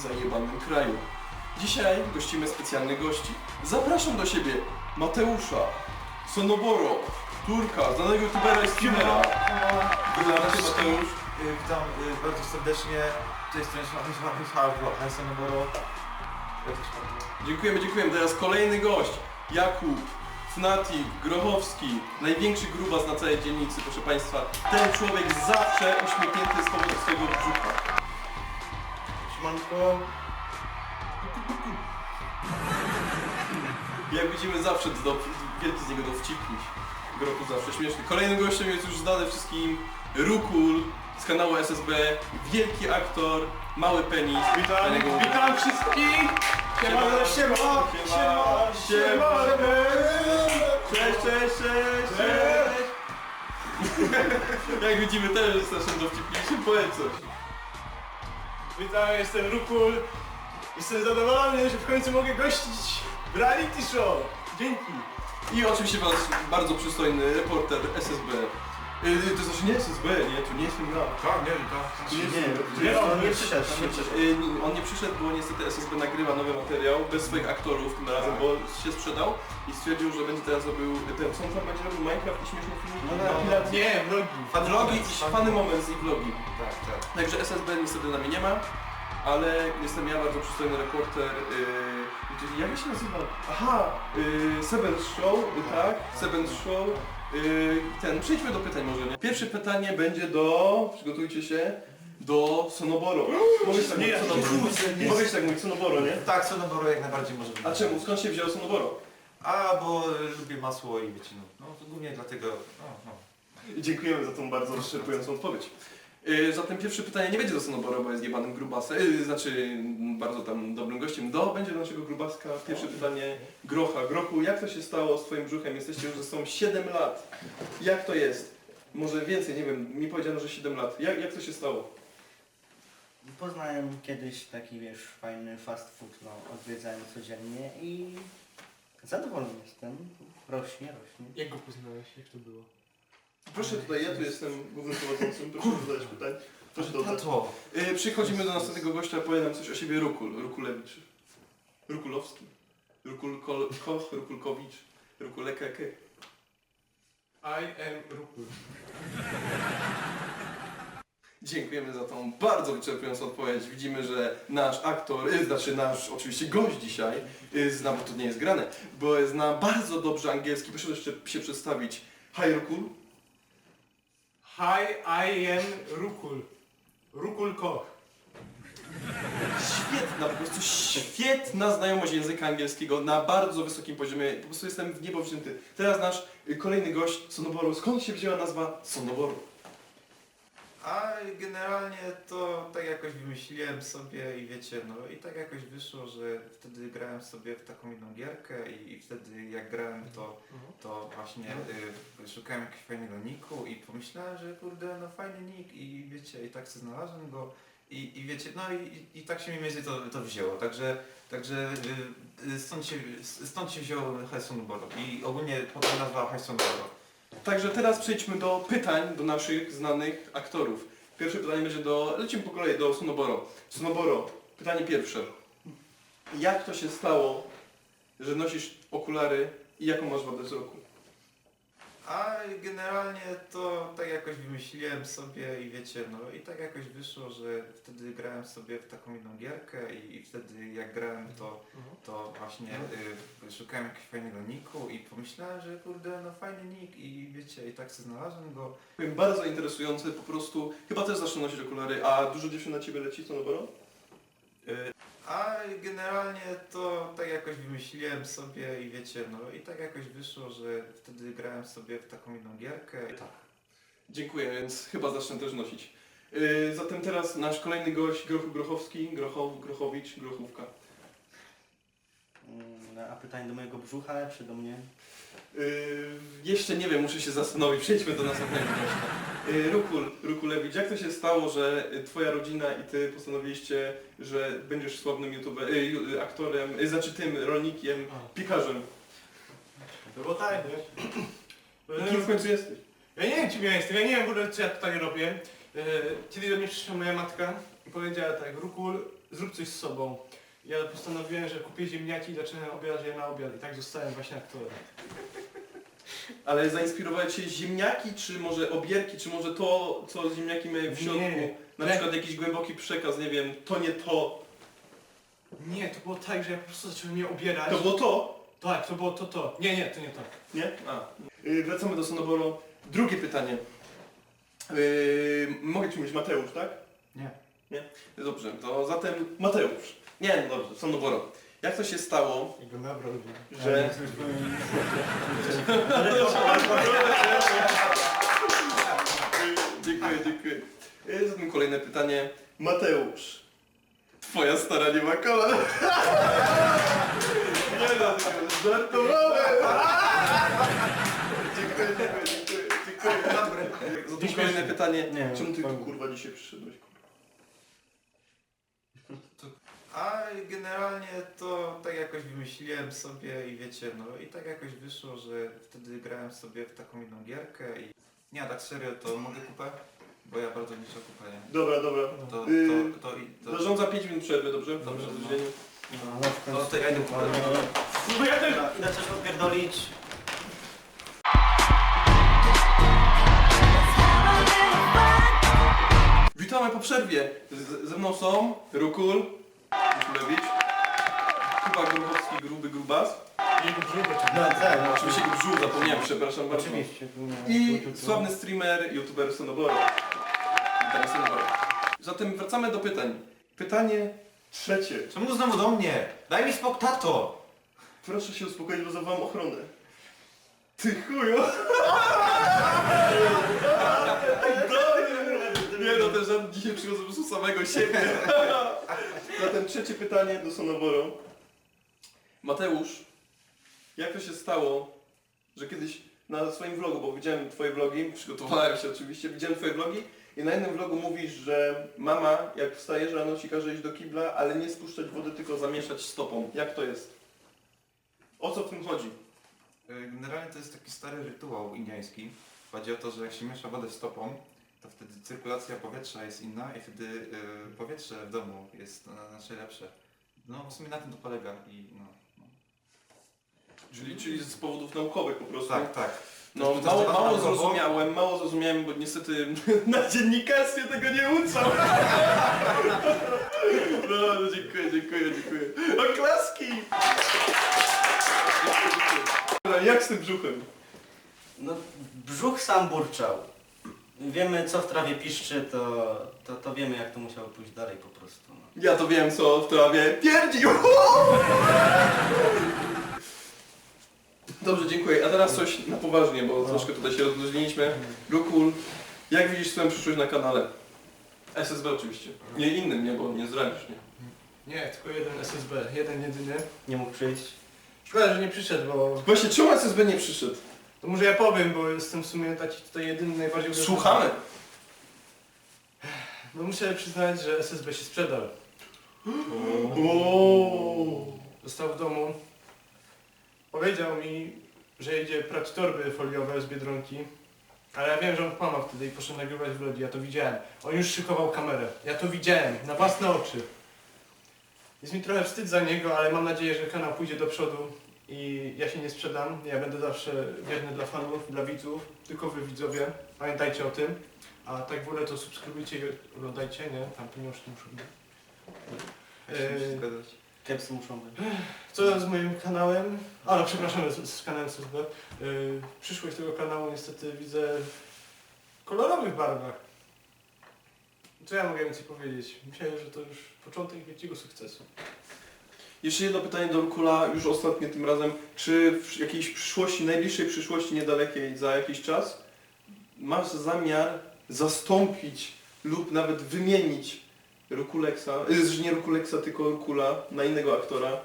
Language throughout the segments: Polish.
zajebanym kraju. Dzisiaj gościmy specjalnych gości. Zapraszam do siebie Mateusza, Sonoboro, Turka, znanego youtubera i streamera. Witam cię Mateusz. Y, Witam y, bardzo serdecznie. Z tej strony Michał Sonoboro. Dziękujemy, dziękujemy. Teraz kolejny gość. Jakub, Fnati, Grochowski, największy grubas na całej dzielnicy, proszę Państwa. Ten człowiek zawsze uśmiechnięty z powodu swojego brzucha. Siemanko. Jak widzimy zawsze do, wielki z niego dowcipnik. Grochu zawsze śmieszny. Kolejnym gościem jest już znany wszystkim Rukul z kanału SSB. Wielki aktor, mały penis. Witam, Paniego- witam wszystkich! Siema, siema, siema, siema, Cześć, cześć, cześć, cześć! Jak widzimy też jest naszym powiedz coś. Witam, jestem Rukul. Jestem zadowolony, że w końcu mogę gościć w reality show. Dzięki. I oczywiście wasz bardzo przystojny reporter SSB. Yy, to znaczy nie SSB, nie, to nie jestem ja. Tak, nie, tak. To nie nie, ja. on nie przyszedł, nie przyszedł. Yy, on nie przyszedł, bo niestety SSB nagrywa nowy materiał bez swoich aktorów tym razem, bo się sprzedał i stwierdził, że będzie teraz robił ten, co on tam będzie robił, Minecraft i śmieszne filmiki. No, No, nie, vlogi. Vlogi i fany moment i vlogi. Tak, tak. Także SSB niestety na mnie nie ma, ale jestem ja, bardzo przystojny reporter. Yy, jak się nazywa? Aha, yy, Seventh Show, yy, tak, Seventh Show. Yy, ten, przejdźmy do pytań może, nie? Pierwsze pytanie będzie do, przygotujcie się, do Sonoboro. Mogłeś tak Nie, mówić, Sonoboro. tak mówić, Sonoboro, nie? Tak, Sonoboro jak najbardziej może być. A czemu? Skąd się wzięło Sonoboro? A, bo lubię masło i wiecie, no, to głównie dlatego, no, no. Dziękujemy za tą bardzo wyczerpującą odpowiedź. Yy, zatem pierwsze pytanie nie będzie do Sonoboro, bo jest jebanym grubasem, yy, znaczy bardzo tam dobrym gościem. Do będzie do naszego grubaska. Pierwsze pytanie Grocha. Grochu, jak to się stało z twoim brzuchem? Jesteście już ze sobą 7 lat. Jak to jest? Może więcej, nie wiem, mi powiedziano, że 7 lat. Jak, jak to się stało? Poznałem kiedyś taki, wiesz, fajny fast food, no, odwiedzałem codziennie i zadowolony jestem. Rośnie, rośnie. Jak go poznałeś? Jak to było? Proszę tutaj, ja tu jestem głównym prowadzącym, proszę zadać pytań. Proszę dodać. Tato. Yy, przychodzimy do następnego gościa, powie nam coś o siebie Rukul, Rukulewicz. Rukulowski. Rukul Koch, Rukulkowicz, Rukulekeke. I am Rukul. Dziękujemy za tą bardzo wyczerpującą odpowiedź. Widzimy, że nasz aktor, y, znaczy nasz oczywiście gość dzisiaj, y, zna, bo to nie jest grane, bo zna bardzo dobrze angielski. Proszę jeszcze się przedstawić. Hi Rukul. Hi, I am Rukul. Rukul Koch. Świetna, po prostu świetna znajomość języka angielskiego na bardzo wysokim poziomie. Po prostu jestem w niebo wzięty. Teraz nasz y, kolejny gość, Sonoboru. Skąd się wzięła nazwa Sonoboru? A generalnie to tak jakoś wymyśliłem sobie i wiecie, no i tak jakoś wyszło, że wtedy grałem sobie w taką jedną gierkę i, i wtedy jak grałem to, to właśnie y, szukałem jakiegoś fajnego niku i pomyślałem, że kurde, no fajny nick i wiecie, i tak sobie znalazłem go i, i wiecie, no i, i, tak się mi mniej więcej to, to wzięło, także, także y, y, stąd, się, stąd się wziął Hajson Boro i ogólnie potem nazwa Hajson Boro. Także teraz przejdźmy do pytań do naszych znanych aktorów. Pierwsze pytanie będzie do. Lecimy po kolei do Sonoboro. Sonoboro, pytanie pierwsze. Jak to się stało, że nosisz okulary i jaką masz wadę wzroku? A generalnie to tak jakoś wymyśliłem sobie i wiecie, no i tak jakoś wyszło, że wtedy grałem sobie w taką jedną gierkę i, i wtedy jak grałem to, to właśnie y, szukałem jakiegoś fajnego niku i pomyślałem, że kurde, no fajny nick i wiecie, i tak sobie znalazłem go. Powiem, bardzo interesujące, po prostu. Chyba też zacznę nosić okulary, a dużo dziewczyn na ciebie leci, Sonoboro? Y, A generalnie to tak jakoś wymyśliłem sobie i wiecie, no i tak jakoś wyszło, że wtedy grałem sobie w taką jedną gierkę. Tak. Dziękuję, więc chyba zacznę też nosić. Yy, zatem teraz nasz kolejny gość, Grochu Grochowski, Grochow, Grochowicz, Grochówka. Mm, A pytanie do mojego brzucha, czy do mnie? Yy, jeszcze nie wiem, muszę się zastanowić. Przejdźmy do następnego. Yy, Rukul, Rukulewicz, jak to się stało, że twoja rodzina i ty postanowiliście, że będziesz sławnym YouTube, yy, aktorem, yy, znaczy tym rolnikiem, piekarzem? To było tak, wiesz? Kim w końcu jesteś? Ja nie wiem czym ja jestem, ja nie wiem w ogóle co ja tutaj robię. E, Kiedyś do mnie przyszła moja matka i powiedziała tak, Rukul, zrób coś z sobą. Ja postanowiłem, że kupię ziemniaki i zacząłem obiadać je na obiad i tak zostałem właśnie aktorem. Ale zainspirowały Cię ziemniaki, czy może obierki, czy może to, co ziemniaki mają w środku? Nie. Na przykład jakiś głęboki przekaz, nie wiem, to nie to. Nie, to było tak, że ja po prostu zacząłem je obierać. To było to? Tak, to było to, to. Nie, nie, to nie to. Nie? A. Yy, wracamy do Sonoboro. Drugie pytanie. Yy, mogę Ci mówić Mateusz, tak? Nie. Nie? Dobrze, to zatem Mateusz. Nie, no dobrze, Sonoboro. Jak to się stało, nabrał. że... Dziękuję, dziękuję. Yy, Zatem kolejne pytanie. Mateusz. Twoja stara nie ma kolan. Nie no, żartowałem. Dziękuję, dziękuję, dziękuję. dziękuję. Zatem kolejne pytanie. Nie, Czemu ty tu kurwa dzisiaj przyszedłeś? kurwa? A generalnie to tak jakoś wymyśliłem sobie i wiecie, no i tak jakoś wyszło, że wtedy grałem sobie w taką jedną gierkę i... Nie, a tak serio, to mogę kupę? Bo ja bardzo liczę kupę, nie? Dobra, dobra. To, Yy, to, to, i to... Zarządza 5 minut przerwy, dobrze? W Dobrze, dobrze, no. tydzieniu. No, w końcu. No to ja idę po No ja też. Idę coś odpierdolić. Witamy po przerwie. Z, ze mną są Rukul, Rukulewicz, Kuba Grubowski, Gruby Grubas. No tak, no, Oczywiście Grubżu, zapomniałem, przepraszam bardzo. Oczywiście. I sławny streamer, youtuber Sonoboro. Witam Sonoboro. Zatem wracamy do pytań. Pytanie trzecie. Czemu znowu do mnie? Daj mi spok, tato! Proszę się uspokoić, bo zawołam ochronę. Ty chuju! Żart dzisiaj przychodzę po prostu samego siebie. Zatem trzecie pytanie do Sonoboro. Mateusz, jak to się stało, że kiedyś na swoim vlogu, bo widziałem twoje vlogi, przygotowałem się oczywiście, widziałem twoje vlogi i na jednym vlogu mówisz, że mama jak wstajesz rano ci każe iść do kibla, ale nie spuszczać wody, tylko zamieszać stopą. Jak to jest? O co w tym chodzi? Generalnie to jest taki stary rytuał indiański. Chodzi o to, że jak się miesza wodę stopą, to wtedy cyrkulacja powietrza jest inna i wtedy yy, powietrze w domu jest na, znacznie lepsze. No w sumie na tym to polega i no. no. Czyli, czyli z powodów naukowych po prostu. Tak, tak. No To jest mało, testowane mało naukowo. zrozumiałem, mało zrozumiałem, bo niestety na dziennikarstwie tego nie uczą. No, no dziękuję, dziękuję, dziękuję. Oklaski! Dobra, Jak z tym brzuchem? No, brzuch sam burczał. Wiemy co w trawie piszczy, to, to, to wiemy jak to musiało pójść dalej po prostu. No. Ja to wiem co w trawie pierdzi. Dobrze, dziękuję. A teraz coś na poważnie, bo troszkę tutaj się rozluźniliśmy. Rukul, jak widzisz swoją przyszłość na kanale? SSB oczywiście. Nie innym, nie, bo nie zdradzisz, nie? Nie, tylko jeden SSB, jeden jedyny. Nie mógł przyjść. Szkoda, że nie przyszedł, bo... Właśnie, czemu SSB nie przyszedł? To może ja powiem, bo jestem w sumie taki tutaj jedyny, najbardziej... uderzony. Słuchamy. No muszę przyznać, że SSB się sprzedał. Został w domu. Powiedział mi, że jedzie prać torby foliowe z Biedronki. Ale ja wiem, że on kłamał wtedy i poszedł nagrywać vlogi, ja to widziałem. On już szykował kamerę. Ja to widziałem, na własne oczy. Jest mi trochę wstyd za niego, ale mam nadzieję, że kanał pójdzie do przodu i ja się nie sprzedam. Ja będę zawsze wierny dla fanów, dla widzów, tylko wy widzowie. Pamiętajcie o tym. A tak w ogóle to subskrybujcie i oglądajcie, nie? Tam pieniążki muszą być. Ja się muszę zgadzać. Kepsy muszą być. Co z moim kanałem? A no przepraszam, z, z kanałem SSB. Yy, przyszłość tego kanału niestety widzę w kolorowych barwach. Co ja mogę więcej powiedzieć? Myślę, że to już początek wielkiego sukcesu. Jeszcze jedno pytanie do Rukula, już ostatnie tym razem. Czy w jakiejś przyszłości, najbliższej przyszłości niedalekiej, za jakiś czas, masz zamiar zastąpić lub nawet wymienić Rukuleksa, y, nie Rukuleksa, tylko Rukula na innego aktora?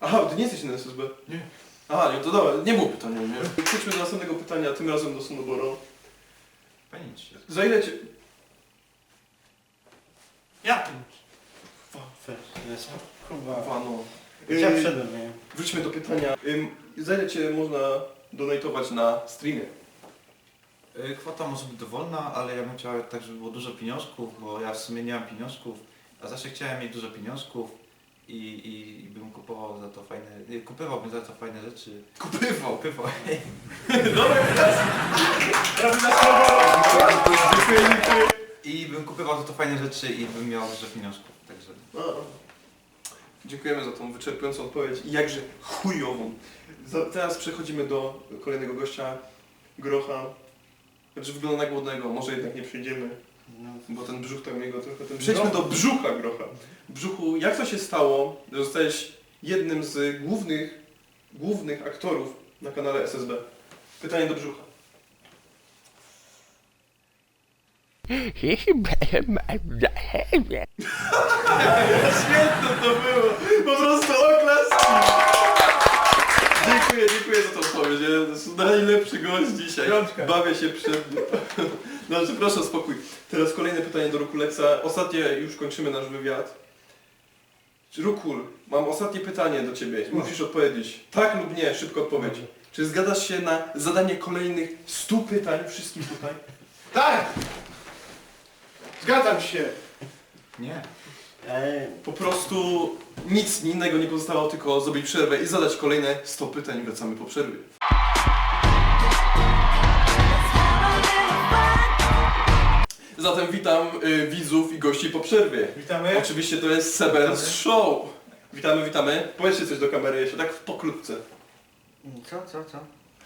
Aha, ty nie jesteś na SSB? Nie. Aha, nie, to dobra, nie było pytania, nie? Przejdźmy do następnego pytania, tym razem do Sonoboro. Panić się. Za ile cię... Jest kurwa. Wano. Ja Y, wszedłem, nie? Wróćmy do pytania. Za ile cię można donatować na streamie? Y, Kwota może być dowolna, ale ja bym chciał tak, żeby było dużo pieniążków, bo ja w sumie nie mam pieniążków, a zawsze chciałem mieć dużo pieniążków i, i, i bym kupował za to fajne, kupywałbym za to fajne rzeczy. Kupywał. Kupywał. Prawie na słowo. Dziękuję, dziękuję. I bym kupywał za to fajne rzeczy i bym miał dużo pieniążków, także... No. Dziękujemy za tą wyczerpującą odpowiedź i jakże chujową. Za, teraz przechodzimy do kolejnego gościa, Grocha. Znaczy wygląda na głodnego, może jednak nie przyjdziemy, No, bo ten brzuch tam jego trochę... Ten... Przejdźmy do brzucha Grocha. Brzuchu, jak to się stało, że zostałeś jednym z głównych, głównych aktorów na kanale SSB? Pytanie do brzucha. Świetne to było! Po prostu oklaski! Dziękuję, dziękuję za tą odpowiedź. To jest najlepszy gość dzisiaj. Piątka. Bawię się przed nim. Dobrze, proszę o spokój. Teraz kolejne pytanie do Rukuleksa. Ostatnie, już kończymy nasz wywiad. Rukul, mam ostatnie pytanie do Ciebie. Musisz odpowiedzieć. Tak lub nie, szybko odpowiedź. Czy zgadzasz się na zadanie kolejnych 100 pytań wszystkim tutaj? Tak! Zgadzam się. Nie. e, Po prostu nic innego nie pozostało, tylko zrobić przerwę i zadać kolejne 100 pytań. Wracamy po przerwie. Zatem witam y, widzów i gości po przerwie. Witamy. Oczywiście to jest Seven's Show. Witamy, witamy. Powiedzcie coś do kamery jeszcze, tak w pokrótce. co, co, co?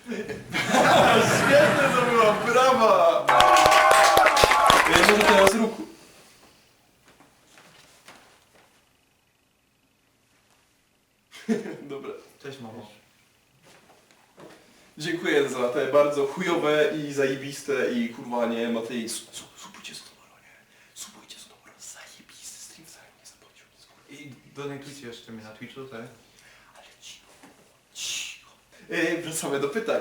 Świetne to było, brawa! Y, Może teraz ruku. Dobra. Cześć mamo. Dziękuję za te bardzo chujowe i zajebiste i kurwa nie Matej. su- su- Subujcie z nie? Z Tomorrow, zajebisty stream, wcale nie zapłacił. I donatujcie jeszcze mnie na Twitchu, tak? Ale cicho, cicho. Yy, wracamy do pytań.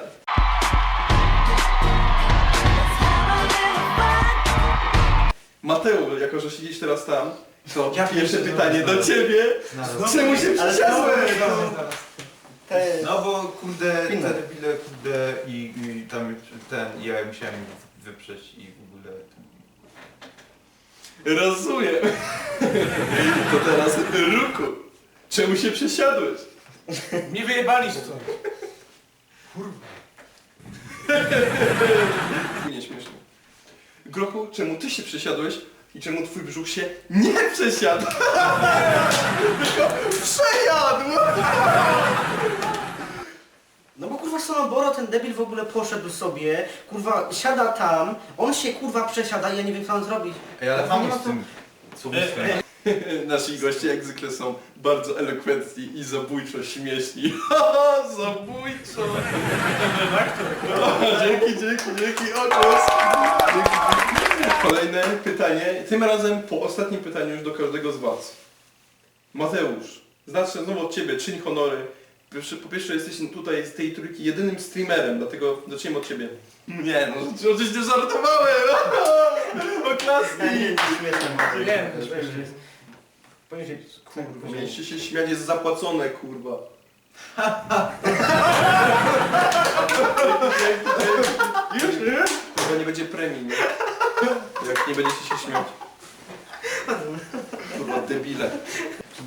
Mateusz, jako że siedzisz teraz tam, to Ja pierwsze pytanie do zaraz. ciebie. Czemu się Ale przesiadłeś? Te... No bo kurde, Inne. te debile kurde i, i tam ten, ja musiałem wyprzeć i w ogóle... Rozumiem. To teraz Ruku. Czemu się przesiadłeś? Nie wyjebali stąd. Nie śmieszne. Grochu, czemu ty się przesiadłeś i czemu twój brzuch się nie przesiadł? Tylko przejadł! No bo kurwa Sonoboro, ten debil w ogóle poszedł sobie, kurwa siada tam, on się kurwa przesiada i ja nie wiem co mam zrobić. Ej, ale Kurwa, nie mam ma z tym słownictwem. Nasi goście jak zwykle są bardzo elokwentni i zabójczo śmieszni. zabójczo! Dzięki, dzięki, dzięki, okres! Dzięki, dzięki. Kolejne pytanie, tym razem po ostatnim pytaniu już do każdego z Was. Mateusz, zacznę znowu od Ciebie, czyń honory. Po pierwsze jesteś tutaj z tej trójki jedynym streamerem, dlatego zaczniemy od Ciebie. Nie, no oczywiście żartowałem! Oklaski! Nie, nie. Kurwa, mieliście się śmiać, jest zapłacone, kurwa. Już, nie? Kurwa, nie będzie premii, nie? Jak nie będziecie się śmiać. Kurwa, debile.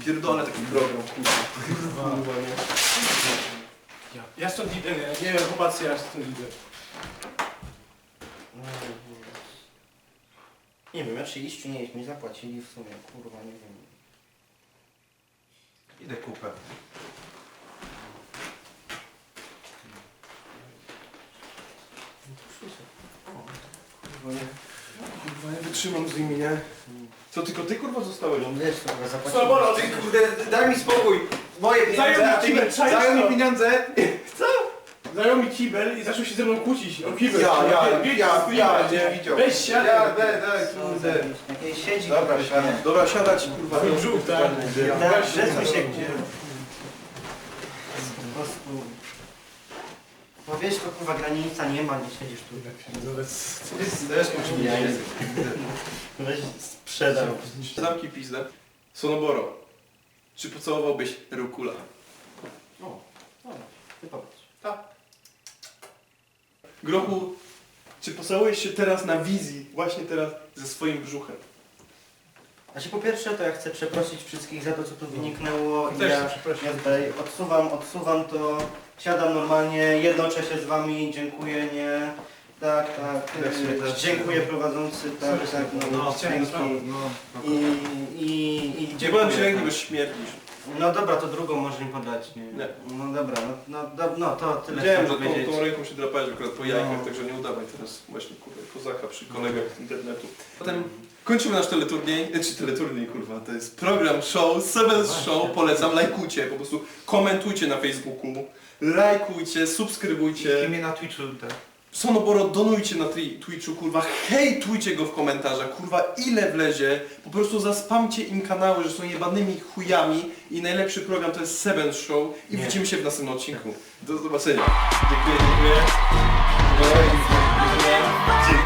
Pierdolę taki program, kurwa. Kurwa, nie? Ja, ja stąd idę, nie? Nie wiem, chłopacy, ja stąd idę. Nie wiem, ja czy iść czy nie iść, mi zapłacili w sumie, kurwa, nie wiem. Idę kupę. Kurwa, nie. Kurwa, nie wytrzymam z nimi, nie? Co, tylko ty, kurwa, zostałeś? No wiesz, kurwa, zapłacili. Sonoboro, Ty kurde, daj mi spokój! Moje Zajął pieniądze, mi a ty kibel, mi, czaisz zajął mi to? pieniądze! Zajął mi kibel i zaczął się ze mną kłócić o kibel. Ja, ja, ja, wie- ja, wie- nie widział. Weź siadaj. Ja, daj, daj, kurde. Siedzi, Dobra, siadam. siadać, kurwa. Twój brzuch, tak? Tak, Przesuń się gdzie. Po prostu... No wiesz, to kurwa granica nie ma, nie siedzisz tu. Też oczywiście. Weź sprzedam. Zamknij pizdę. Sonoboro, czy pocałowałbyś Rukula? O, dobra, ty powiedz. Grochu, Czy pocałujesz się teraz na wizji, właśnie teraz, ze swoim brzuchem? Znaczy po pierwsze to ja chcę przeprosić wszystkich za to, co tu wyniknęło. i Też ja, chcę przeprosić. ja tutaj odsuwam, odsuwam to, siadam normalnie, jednoczę się z wami, dziękuję, nie. Tak, tak, Też, yy, też. dziękuję prowadzący, tak, tak, no, No, dzięki. sprawy. No, I, i, i dziękuję. ręki, tak. śmierdzisz. No dobra, to drugą może mi podać, nie? No dobra, no, no, do, no to tyle Wiedziałem, że chciałem tą, powiedzieć. tą ręką się drapałeś akurat po jajkach, No. także nie udawaj teraz właśnie kurwa kozaka przy kolegach z internetu. Potem kończymy nasz teleturniej, e, czy teleturniej kurwa, to jest program show, Sevens Show, polecam, lajkujcie, po prostu komentujcie na Facebooku, lajkujcie, subskrybujcie. imię na Twitchu, tak. Sonoboro donujcie na Twitchu, kurwa, hejtujcie go w komentarzach, kurwa, ile wlezie, po prostu zaspamcie im kanały, że są jebanymi chujami i najlepszy program to jest Seven Show i widzimy się w następnym odcinku. Do zobaczenia. Dziękuję, dziękuję. Dziękuję, dziękuję.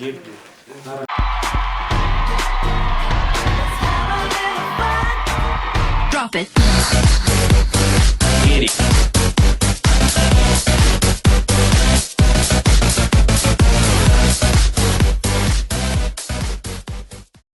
єбі. Drop it.